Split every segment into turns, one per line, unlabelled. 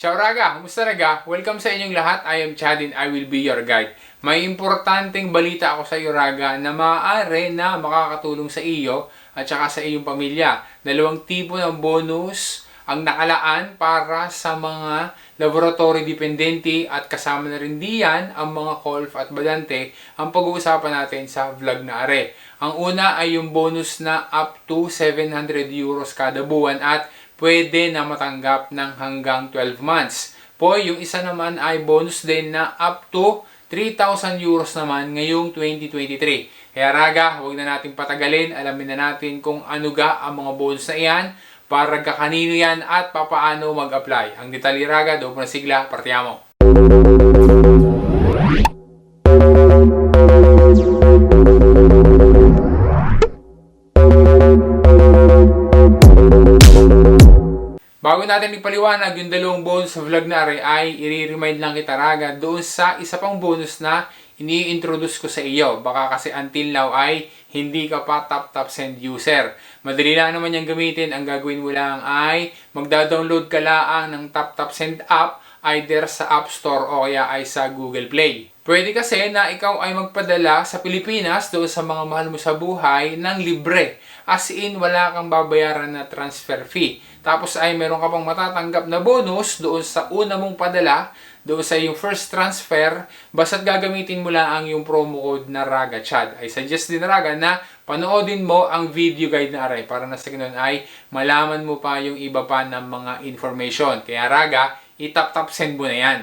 Ciao Raga! Kumusta Raga? Welcome sa inyong lahat. I am Chadin. I will be your guide. May importanteng balita ako sa iyo Raga na maaari na makakatulong sa iyo at saka sa iyong pamilya. Dalawang tipo ng bonus ang nakalaan para sa mga laboratory dependente at kasama na rin diyan ang mga colf at badante ang pag-uusapan natin sa vlog na are. Ang una ay yung bonus na up to 700 euros kada buwan at pwede na matanggap ng hanggang 12 months. Po, yung isa naman ay bonus din na up to 3,000 euros naman ngayong 2023. Kaya raga, huwag na natin patagalin. Alamin na natin kung ano ga ang mga bonus na iyan, para kakanino yan at papaano mag-apply. Ang detalye raga, doon na sigla, partiamo. Bago natin ipaliwanag yung dalawang bonus sa vlog na ay i-remind lang kita raga doon sa isa pang bonus na ini-introduce ko sa iyo. Baka kasi until now ay hindi ka pa top top send user. Madali lang naman yung gamitin. Ang gagawin mo lang ay magda-download ka lang ng top top send app either sa App Store o kaya ay sa Google Play. Pwede kasi na ikaw ay magpadala sa Pilipinas doon sa mga mahal mo sa buhay ng libre. As in, wala kang babayaran na transfer fee. Tapos ay meron ka pang matatanggap na bonus doon sa una mong padala, doon sa yung first transfer, basta't gagamitin mo lang ang yung promo code na Raga Chad. Ay suggest din Raga na panoodin mo ang video guide na aray para na sa ganun ay malaman mo pa yung iba pa ng mga information. Kaya Raga, itap-tap send mo na yan.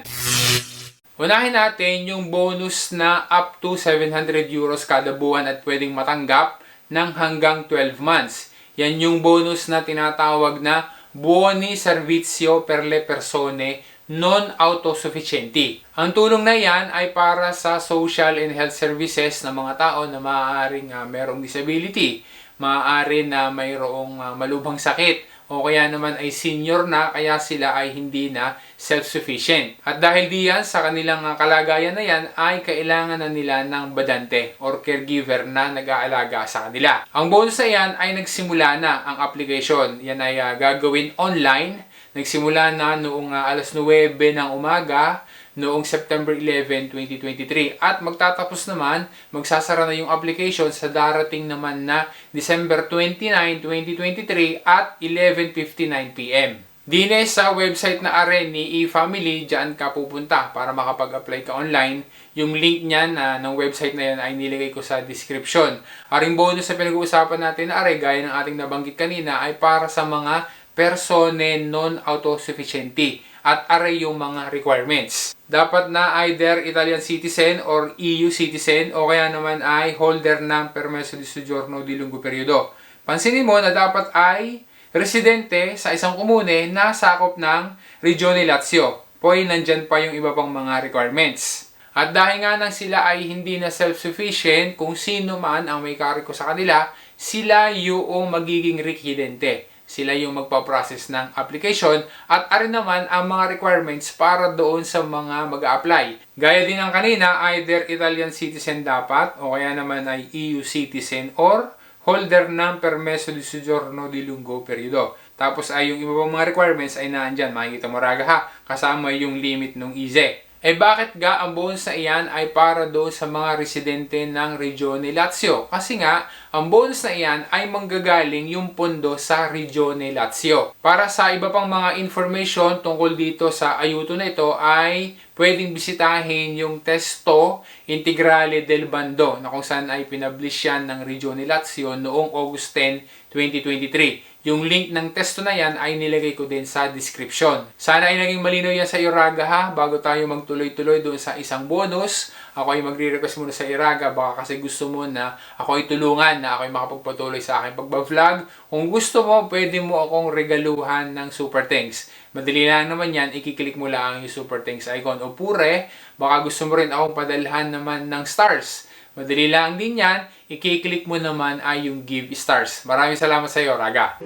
Unahin natin yung bonus na up to 700 euros kada buwan at pwedeng matanggap ng hanggang 12 months. Yan yung bonus na tinatawag na Buoni Servizio per le Persone non autosufficienti. Ang tulong na yan ay para sa social and health services ng mga tao na maaaring uh, merong disability, maaari na mayroong uh, malubhang sakit, o kaya naman ay senior na kaya sila ay hindi na self-sufficient. At dahil diyan sa kanilang kalagayan na yan ay kailangan na nila ng badante or caregiver na nag-aalaga sa kanila. Ang bonus na yan ay nagsimula na ang application. Yan ay uh, gagawin online. Nagsimula na noong uh, alas 9 ng umaga noong September 11, 2023. At magtatapos naman, magsasara na yung application sa darating naman na December 29, 2023 at 11.59pm. Dine sa website na are ni eFamily, dyan ka pupunta para makapag-apply ka online. Yung link niyan na ng website na yan ay nilagay ko sa description. Aring bonus sa pinag-uusapan natin na are, gaya ng ating nabanggit kanina, ay para sa mga persone non autosufficienti at are yung mga requirements. Dapat na either Italian citizen or EU citizen o kaya naman ay holder ng permesso di soggiorno di lungo periodo. Pansinin mo na dapat ay residente sa isang komune na sakop ng Regione Lazio. Poy, nandyan pa yung iba pang mga requirements. At dahil nga nang sila ay hindi na self-sufficient, kung sino man ang may kariko sa kanila, sila yung magiging residente. Sila yung magpa-process ng application at arin naman ang mga requirements para doon sa mga mag apply Gaya din ng kanina, either Italian citizen dapat o kaya naman ay EU citizen or holder ng permesso di soggiorno di lungo periodo. Tapos ay yung iba pang mga requirements ay naandyan. Makikita mo raga ha, kasama yung limit ng IZE. Eh bakit ga ang bonus na iyan ay para doon sa mga residente ng Regione Lazio? Kasi nga, ang bonus na iyan ay manggagaling yung pondo sa Regione Lazio. Para sa iba pang mga information tungkol dito sa ayuto na ito ay pwedeng bisitahin yung testo Integrale del Bando na kung saan ay pinablish yan ng Regione Lazio noong August 10, 2023. Yung link ng testo na yan ay nilagay ko din sa description. Sana ay naging malinaw yan sa Iraga ha, bago tayo magtuloy-tuloy doon sa isang bonus. Ako ay magre-request muna sa Iraga, baka kasi gusto mo na ako ay tulungan, na ako ay makapagpatuloy sa aking pagbablog. Kung gusto mo, pwede mo akong regaluhan ng super thanks. Madali lang naman yan, ikiklik mo lang yung super thanks icon. O pure, baka gusto mo rin akong padalhan naman ng stars. Madali lang din yan, i-click mo naman ay yung give stars. Maraming salamat sa iyo, Raga.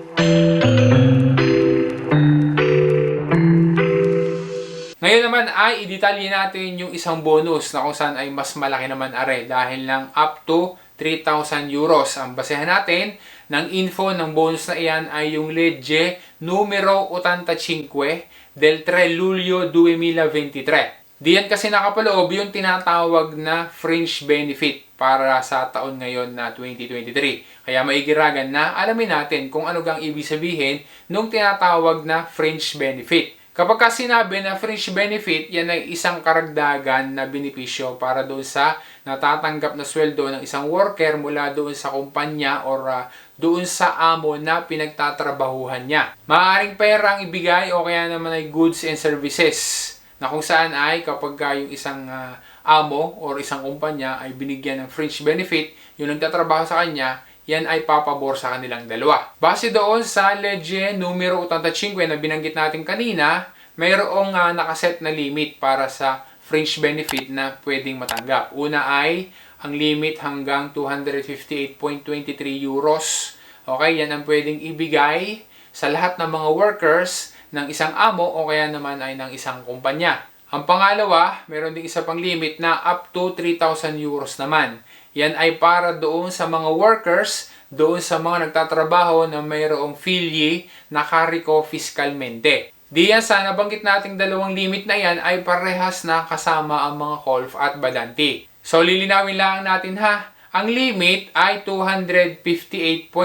Ngayon naman ay i-detalye natin yung isang bonus na kung saan ay mas malaki naman are dahil lang up to 3,000 euros. Ang basehan natin ng info ng bonus na iyan ay yung legge numero 85 del 3 Luglio 2023. Diyan kasi nakapaloob yung tinatawag na fringe benefit para sa taon ngayon na 2023. Kaya maigiragan na alamin natin kung ano gang ibig sabihin nung tinatawag na fringe benefit. Kapag ka sinabi na fringe benefit, yan ay isang karagdagan na benepisyo para doon sa natatanggap na sweldo ng isang worker mula doon sa kumpanya or ah, doon sa amo na pinagtatrabahuhan niya. Maaaring pera ang ibigay o kaya naman ay goods and services na kung saan ay kapag ka yung isang ah, amo or isang kumpanya ay binigyan ng fringe benefit, yung nagtatrabaho sa kanya, yan ay papabor sa kanilang dalawa. Base doon sa legge numero 85 na binanggit natin kanina, mayroong uh, nakaset na limit para sa fringe benefit na pwedeng matanggap. Una ay ang limit hanggang 258.23 euros. Okay, yan ang pwedeng ibigay sa lahat ng mga workers ng isang amo o kaya naman ay ng isang kumpanya. Ang pangalawa, meron ding isa pang limit na up to 3,000 euros naman. Yan ay para doon sa mga workers, doon sa mga nagtatrabaho na mayroong filye na kariko fiskalmente. Diyan sa nabanggit nating dalawang limit na yan ay parehas na kasama ang mga kolf at badanti. So lilinawin lang natin ha. Ang limit ay 258.23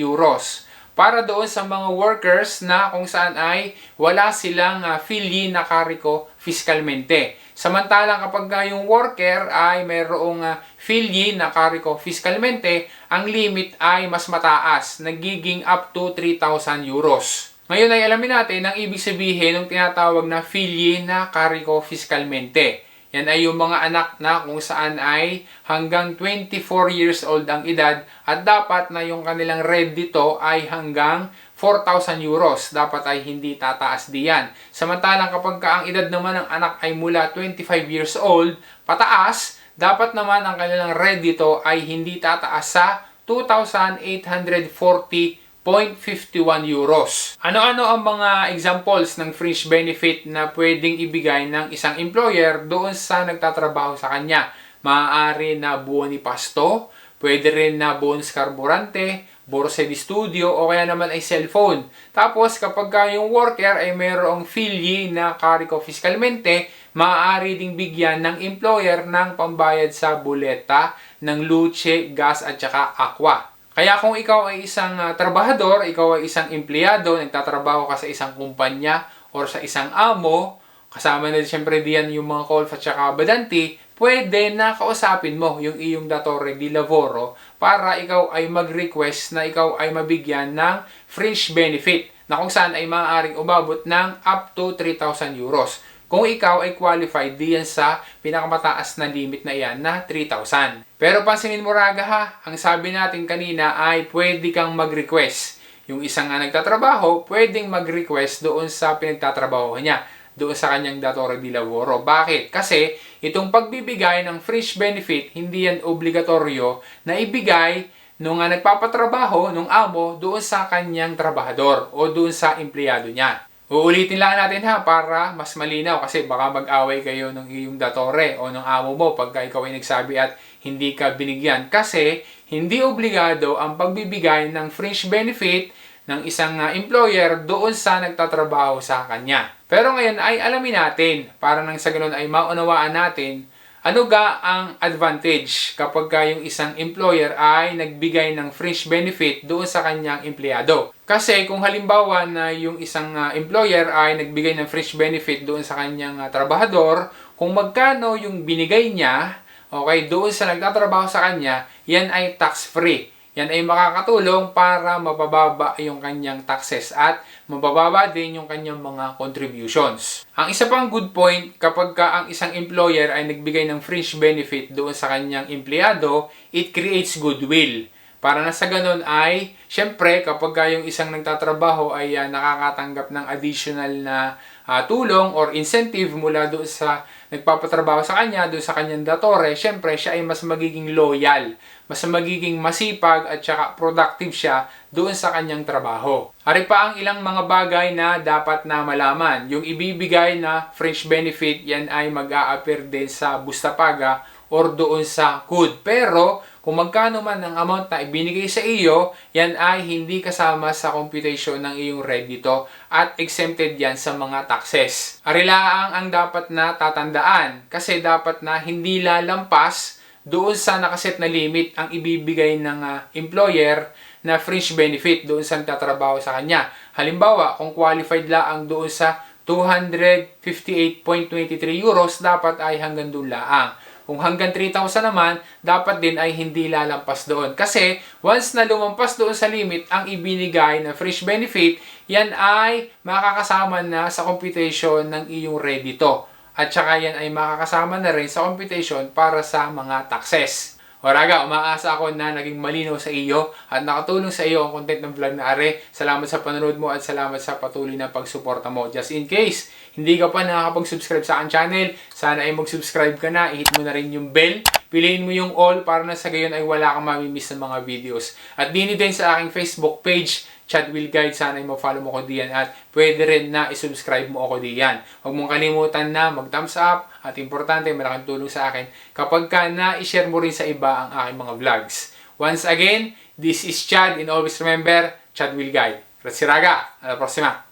euros para doon sa mga workers na kung saan ay wala silang uh, filye na kariko fiskalmente. Samantalang kapag uh, yung worker ay mayroong uh, filye na kariko fiskalmente, ang limit ay mas mataas, nagiging up to 3,000 euros. Ngayon ay alamin natin ang ibig sabihin ng tinatawag na filye na kariko fiskalmente. Yan ay yung mga anak na kung saan ay hanggang 24 years old ang edad at dapat na yung kanilang red dito ay hanggang 4,000 euros. Dapat ay hindi tataas diyan. Samantalang kapag ka ang edad naman ng anak ay mula 25 years old, pataas, dapat naman ang kanilang red dito ay hindi tataas sa 2,840 0.51 euros. Ano-ano ang mga examples ng fringe benefit na pwedeng ibigay ng isang employer doon sa nagtatrabaho sa kanya? Maaari na buo ni pasto, pwede rin na bonus carburante, borsa di studio o kaya naman ay cellphone. Tapos kapag ka yung worker ay mayroong filye na kariko fiskalmente, maaari ding bigyan ng employer ng pambayad sa buleta ng luce, gas at saka aqua. Kaya kung ikaw ay isang uh, trabahador, ikaw ay isang empleyado, nagtatrabaho ka sa isang kumpanya or sa isang amo, kasama na siyempre diyan yung mga call at saka badanti, pwede na kausapin mo yung iyong datore di lavoro para ikaw ay mag-request na ikaw ay mabigyan ng fringe benefit na kung saan ay maaaring umabot ng up to 3,000 euros kung ikaw ay qualified diyan sa pinakamataas na limit na iyan na 3,000. Pero pansinin mo raga ha, ang sabi natin kanina ay pwede kang mag-request. Yung isang nga nagtatrabaho, pwedeng mag-request doon sa pinagtatrabaho niya, doon sa kanyang datore di lavoro. Bakit? Kasi itong pagbibigay ng fringe benefit, hindi yan obligatoryo na ibigay nung nga nagpapatrabaho, nung amo, doon sa kanyang trabahador o doon sa empleyado niya. Uulitin lang natin ha para mas malinaw kasi baka mag-away kayo ng iyong datore o ng amo mo pagka ikaw ay nagsabi at hindi ka binigyan. Kasi hindi obligado ang pagbibigay ng fringe benefit ng isang uh, employer doon sa nagtatrabaho sa kanya. Pero ngayon ay alamin natin para nang sa ganun ay maunawaan natin ano ga ang advantage kapag ka yung isang employer ay nagbigay ng fringe benefit doon sa kanyang empleyado? Kasi kung halimbawa na yung isang uh, employer ay nagbigay ng fringe benefit doon sa kanyang uh, trabahador, kung magkano yung binigay niya, okay, doon sa nagtatrabaho sa kanya, yan ay tax-free. Yan ay makakatulong para mapababa yung kanyang taxes at mabababa din yung kanyang mga contributions. Ang isa pang good point, kapag ka ang isang employer ay nagbigay ng fringe benefit doon sa kanyang empleyado, it creates goodwill. Para na sa ganun ay, syempre, kapag ka yung isang nagtatrabaho ay uh, nakakatanggap ng additional na uh, tulong or incentive mula doon sa nagpapatrabaho sa kanya, doon sa kanyang datore, syempre, siya ay mas magiging loyal mas magiging masipag at saka productive siya doon sa kanyang trabaho. Ari pa ang ilang mga bagay na dapat na malaman. Yung ibibigay na fringe benefit, yan ay mag a din sa Bustapaga or doon sa COD. Pero kung magkano man ang amount na ibinigay sa iyo, yan ay hindi kasama sa computation ng iyong redito at exempted yan sa mga taxes. Arilaang ang dapat na tatandaan kasi dapat na hindi lalampas doon sa nakaset na limit ang ibibigay ng ah, employer na fringe benefit doon sa nagtatrabaho sa kanya. Halimbawa, kung qualified laang doon sa 258.23 euros, dapat ay hanggang doon laang. Kung hanggang 3,000 naman, dapat din ay hindi lalampas doon. Kasi once na lumampas doon sa limit ang ibinigay na fringe benefit, yan ay makakasama na sa computation ng iyong redito. At saka yan ay makakasama na rin sa computation para sa mga taxes. O Raga, umaasa ako na naging malinaw sa iyo at nakatulong sa iyo ang content ng vlog na are. Salamat sa panonood mo at salamat sa patuloy na pagsuporta mo. Just in case, hindi ka pa nakakapag-subscribe sa aking channel, sana ay mag-subscribe ka na, i-hit mo na rin yung bell, piliin mo yung all para na sa gayon ay wala kang mamimiss ng mga videos. At dini din sa aking Facebook page, Chad Will Guide, sana ma-follow mo ko diyan at pwede rin na i-subscribe mo ako diyan. Huwag mong kalimutan na mag-thumbs up at importante, malaking tulong sa akin kapag ka na-share mo rin sa iba ang aking mga vlogs. Once again, this is Chad and always remember, Chad Will Guide. Grazie raga, alla prossima!